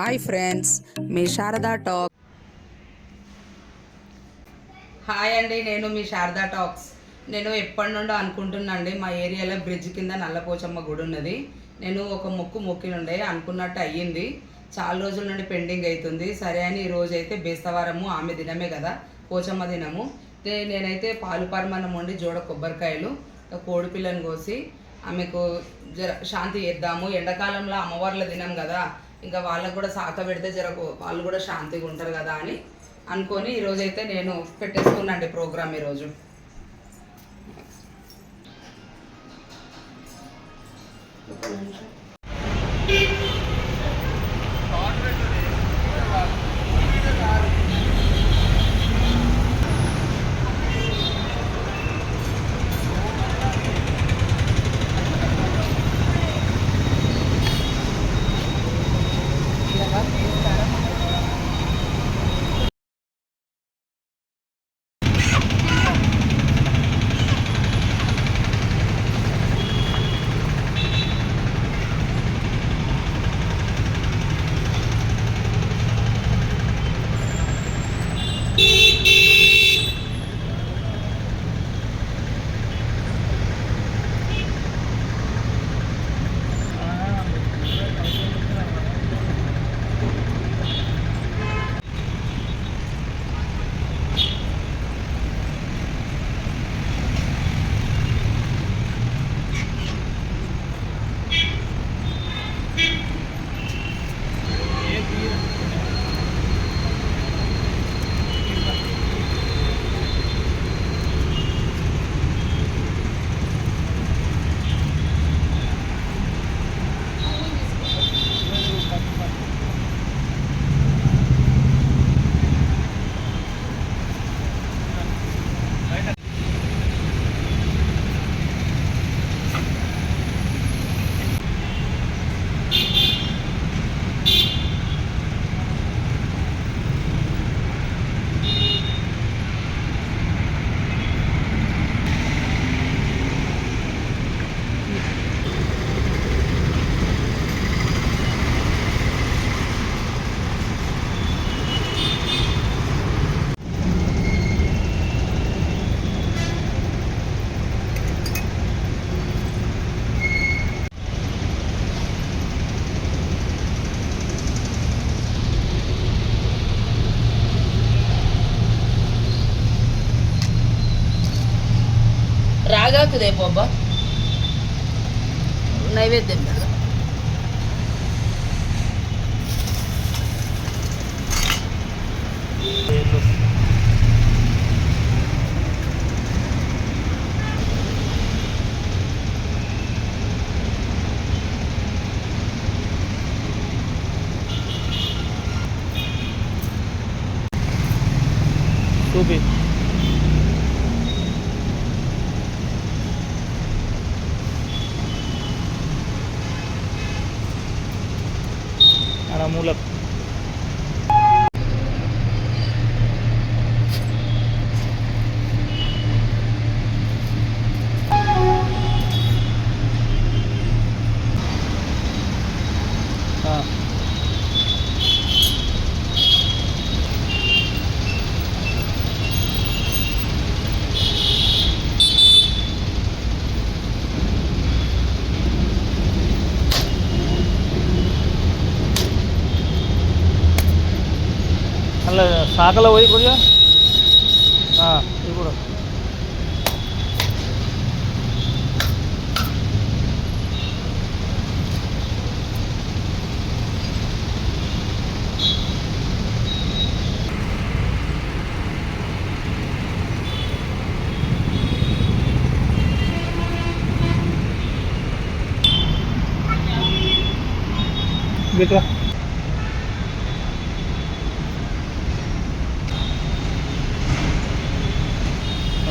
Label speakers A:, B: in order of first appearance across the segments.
A: Hi friends మీ Sharada talk. Hi అండి నేను మీ శారదా టాక్స్. నేను ఎప్పటి నుండో అనుకుంటున్నాండి మా ఏరియాలో బ్రిడ్జ్ కింద నల్లపోచమ్మ గుడి ఉన్నది. నేను ఒక మొక్కు మొక్కినుండే అనుకున్నట్టు అయ్యింది. చాలా రోజుల నుండి పెండింగ్ అవుతుంది సరే అని ఈరోజు అయితే బేస్తవారము ఆమె దినమే కదా పోచమ్మ దినము. నేనైతే పాలు పరమాన్నం వండి జోడ కొబ్బరికాయలు కోడిపిల్లను కోడి కోసి ఆమెకు జర శాంతి చేద్దాము. ఎండాకాలంలో అమ్మవార్ల దినం కదా ఇంకా వాళ్ళకు కూడా సాక పెడితే జర వాళ్ళు కూడా శాంతిగా ఉంటారు కదా అని అనుకొని ఈరోజైతే నేను పెట్టేసుకున్నాండి ప్రోగ్రామ్ ఈరోజు రాగాకు నిమిషం. అబ్బా నైవేద్యం
B: చూపి मूलक ಸಾಕಲ್ಲ ಹೋಗಿ ಕೊಡಿಯ ಹಾಂ ಇದು ಕೊಡು बेटा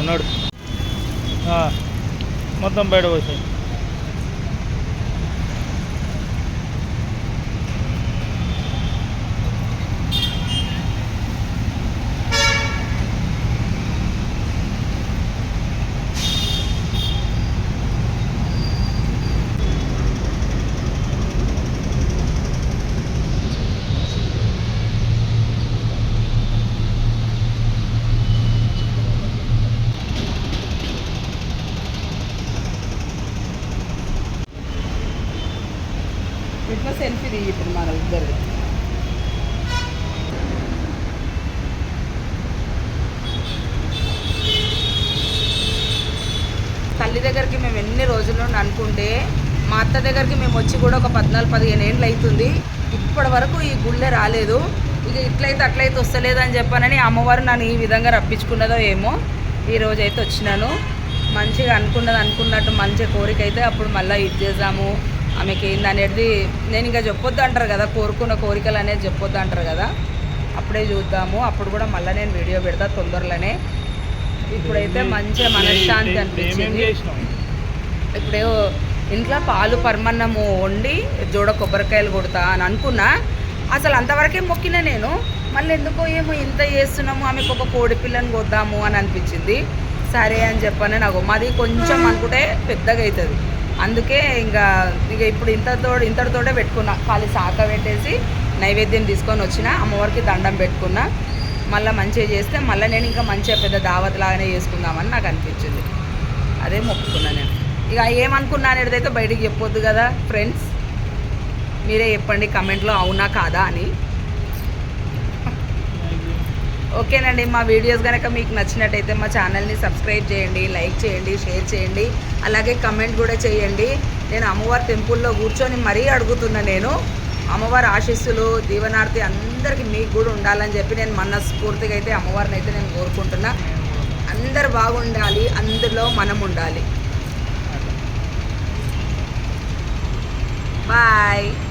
B: ఉన్నాడు. మొత్తం బయట పోసాయి.
A: అనుకుంటే మా అత్త దగ్గరికి మేము వచ్చి కూడా ఒక పద్నాలుగు పదిహేను ఏళ్ళు అవుతుంది. ఇప్పటి వరకు ఈ గుళ్ళే రాలేదు. ఇక ఇట్లయితే అట్లయితే వస్తలేదు అని చెప్పానని అమ్మవారు నన్ను ఈ విధంగా రప్పించుకున్నదో ఏమో ఈ రోజు అయితే వచ్చినాను. మంచిగా అనుకున్నది అనుకున్నట్టు మంచి కోరిక అయితే అప్పుడు మళ్ళీ ఇది చేద్దాము ఆమెకి ఏంది అనేది నేను ఇంకా చెప్పొద్దు అంటారు కదా కోరుకున్న కోరికలు అనేది చెప్పొద్దు అంటారు కదా. అప్పుడే చూద్దాము. అప్పుడు కూడా మళ్ళీ నేను వీడియో పెడతా తొందరలోనే. ఇప్పుడైతే మంచిగా మనశ్శాంతి అనిపించింది. ఇప్పుడే ఇంట్లో పాలు పరమన్నము వండి జోడ కొబ్బరికాయలు కొడతా అని అనుకున్నా. అసలు అంతవరకే మొక్కిన నేను. మళ్ళీ ఎందుకో ఏమో ఇంత చేస్తున్నాము ఆమెకు ఒక కోడి పిల్లని కొద్దాము అని అనిపించింది. సరే అని చెప్పాను నాకు మాది కొంచెం అనుకుంటే పెద్దగా అవుతుంది. అందుకే ఇంకా ఇక ఇప్పుడు ఇంతతో ఇంతటితోటే పెట్టుకున్నా. ఖాళీ శాఖ పెట్టేసి నైవేద్యం తీసుకొని వచ్చిన అమ్మవారికి దండం పెట్టుకున్నా. మళ్ళీ మంచిగా చేస్తే మళ్ళీ నేను ఇంకా మంచిగా పెద్ద దావత్ లాగానే చేసుకుందామని నాకు అనిపించింది. అదే మొక్కుకున్నా నేను. ఇక ఏమనుకున్నాను ఏదైతే బయటికి చెప్పొద్దు కదా ఫ్రెండ్స్ మీరే చెప్పండి కమెంట్లో అవునా కాదా అని. ఓకేనండి మా వీడియోస్ కనుక మీకు నచ్చినట్టయితే మా ఛానల్ని సబ్స్క్రైబ్ చేయండి లైక్ చేయండి షేర్ చేయండి అలాగే కమెంట్ కూడా చేయండి. నేను అమ్మవారి టెంపుల్లో కూర్చొని మరీ అడుగుతున్నా నేను. అమ్మవారి ఆశీస్సులు దీవనార్తి అందరికీ మీకు కూడా ఉండాలని చెప్పి నేను మనస్ఫూర్తిగా అయితే అమ్మవారిని అయితే నేను కోరుకుంటున్నా. అందరు బాగుండాలి అందులో మనం ఉండాలి. Bye!